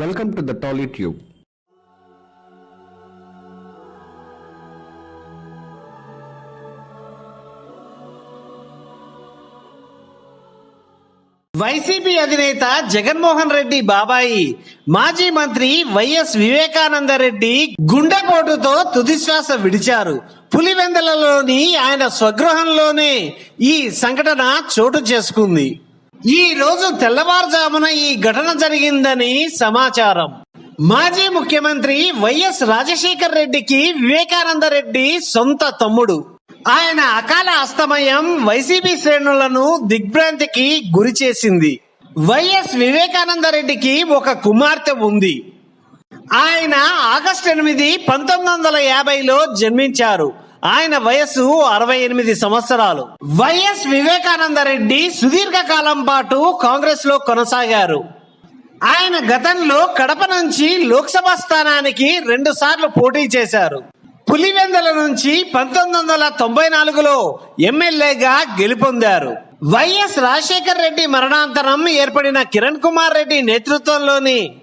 Welcome to the Tolly tube YCP అధినేత జగన్మోహన్ రెడ్డి బాబాయి మాజీ మంత్రి వైఎస్ వివేకానంద రెడ్డి గుండెపోటుతో తుదిశ్వాస విడిచారు. పులివెందలలోని ఆయన స్వగృహంలోనే ఈ సంఘటన చోటు చేసుకుంది. ఈ రోజు తెల్లవారుజామున ఈ ఘటన జరిగిందని సమాచారం. మాజీ ముఖ్యమంత్రి వైఎస్ రాజశేఖర్ రెడ్డికి వివేకానంద రెడ్డి సొంత తమ్ముడు. ఆయన అకాల అస్తమయం వైసీపీ శ్రేణులను దిగ్భ్రాంతికి గురి చేసింది. వైఎస్ వివేకానంద రెడ్డికి ఒక కుమార్తె ఉంది. ఆయన ఆగస్టు ఎనిమిది పంతొమ్మిది వందల యాభైలో జన్మించారు. ఆయన వయస్సు అరవై ఎనిమిది సంవత్సరాలు. వైఎస్ వివేకానంద రెడ్డి సుదీర్ఘ కాలం పాటు కాంగ్రెస్లో కొనసాగారు. ఆయన గతంలో కడప నుంచి లోక్సభ స్థానానికి రెండు సార్లు పోటీ చేశారు. పులివెందల నుంచి పంతొమ్మిది వందల తొంభై నాలుగులో ఎమ్మెల్యేగా గెలుపొందారు. వైఎస్ రాజశేఖర్ రెడ్డి మరణాంతరం ఏర్పడిన కిరణ్ కుమార్ రెడ్డి నేతృత్వంలోని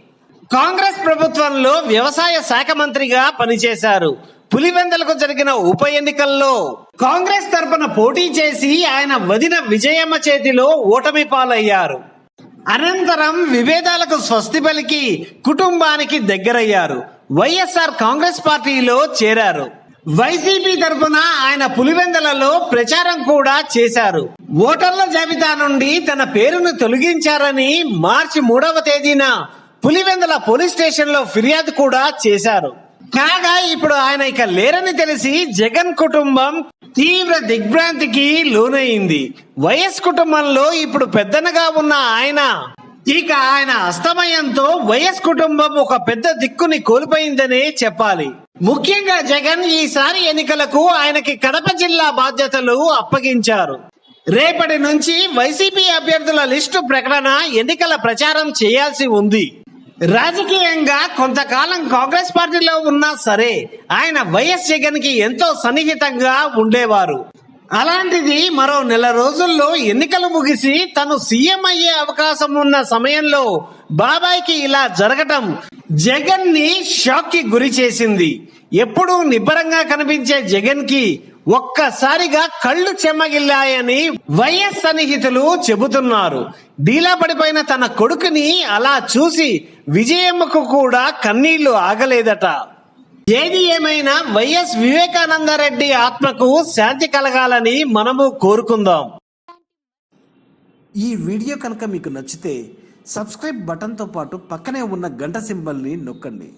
కాంగ్రెస్ ప్రభుత్వంలో వ్యవసాయ శాఖ మంత్రిగా పనిచేశారు. పులివెందలకు జరిగిన ఉప ఎన్నికల్లో కాంగ్రెస్ తరపున పోటీ చేసి ఆయన వదిన విజయమ్మ చేతిలో ఓటమి పాలయ్యారు. అనంతరం విభేదాలకు స్వస్తి పలికి కుటుంబానికి దగ్గరయ్యారు. వైఎస్ఆర్ కాంగ్రెస్ పార్టీలో చేరారు. వైసీపీ తరపున ఆయన పులివెందలలో ప్రచారం కూడా చేశారు. ఓటర్ల జాబితా నుండి తన పేరును తొలగించారని మార్చి మూడవ తేదీన పులివెందల పోలీస్ స్టేషన్లో ఫిర్యాదు కూడా చేశారు. కాగా ఇప్పుడు ఆయన ఇక లేరని తెలిసి జగన్ కుటుంబం తీవ్ర దిగ్భ్రాంతికి లోనైంది వైఎస్ కుటుంబంలో ఇప్పుడు పెద్దనగా ఉన్న ఆయన ఇక ఆయన అస్తమయంతో వైఎస్ కుటుంబం ఒక పెద్ద దిక్కుని కోల్పోయిందనే చెప్పాలి. ముఖ్యంగా జగన్ ఈసారి ఎన్నికలకు ఆయనకి కడప జిల్లా బాధ్యతలు అప్పగించారు. రేపటి నుంచి వైసీపీ అభ్యర్థుల లిస్టు ప్రకటన ఎన్నికల ప్రచారం చేయాల్సి ఉంది. రాజకీయంగా కొంతకాలం కాంగ్రెస్ పార్టీలో ఉన్నా సరే ఆయన వైఎస్ జగన్కి ఎంతో సన్నిహితంగా ఉండేవారు. అలాంటిది మరో నెల రోజుల్లో ఎన్నికలు ముగిసి తను సీఎం అయ్యే అవకాశం ఉన్న సమయంలో బాబాయ్కి ఇలా జరగటం జగన్ని షాక్కి గురి చేసింది. ఎప్పుడూ నిబ్బరంగా కనిపించే జగన్కి ఒక్కసారిగా కళ్ళు చెమ్మగిల్లాయని వైఎస్ సన్నిహితులు చెబుతున్నారు. డీలా పడిపోయిన తన కొడుకుని అలా చూసి విజయమ్మకు కూడా కన్నీళ్ళు ఆగలేదట. ఏది ఏమైనా వైఎస్ వివేకానంద రెడ్డి ఆత్మకు శాంతి కలగాలని మనము కోరుకుందాం. ఈ వీడియో కనుక మీకు నచ్చితే సబ్స్క్రైబ్ బటన్తో పాటు పక్కనే ఉన్న గంట సింబల్ని నొక్కండి.